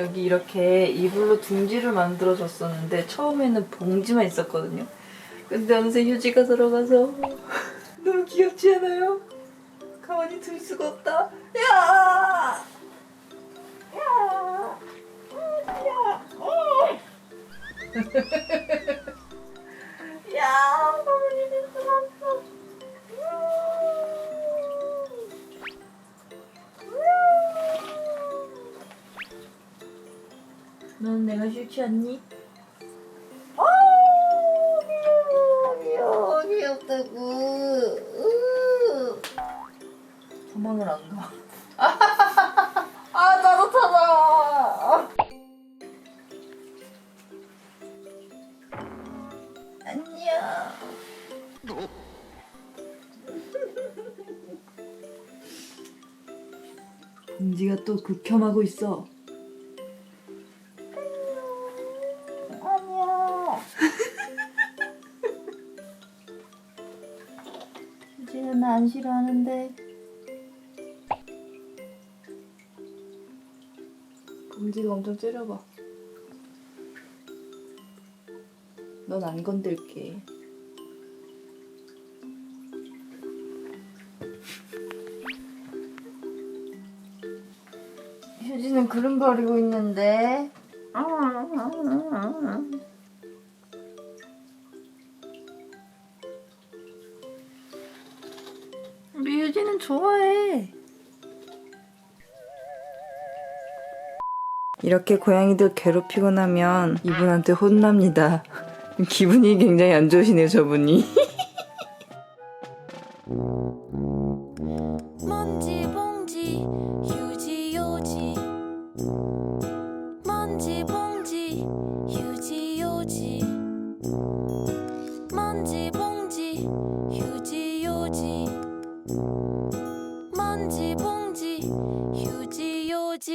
여기 이렇게 이불로 둥지를 만들어 줬었는데 처음에는 봉지만 있었거든요. 근데 어느새 휴지가 들어가서 너무 귀엽지 않아요? 가만히 둘 수가 없다. 야! 야! 야! 넌 내가 싫지 않니? 아 귀여워 귀여워 귀엽다고 으. 도망을 안 가. 아 따뜻하다. 안녕. 봉지가 또 극혐하고 있어. 유진은 안 싫어하는데. 봉지도 엄청 째려봐. 넌 안 건들게. 휴지는 그림 그리고 있는데. 유진은 좋아해. 이렇게 고양이들 괴롭히고 나면 이분한테 혼납니다. 기분이 굉장히 안 좋으시네요, 저분이. 먼지 봉지 휴지 요지 먼지 봉지 휴지 요지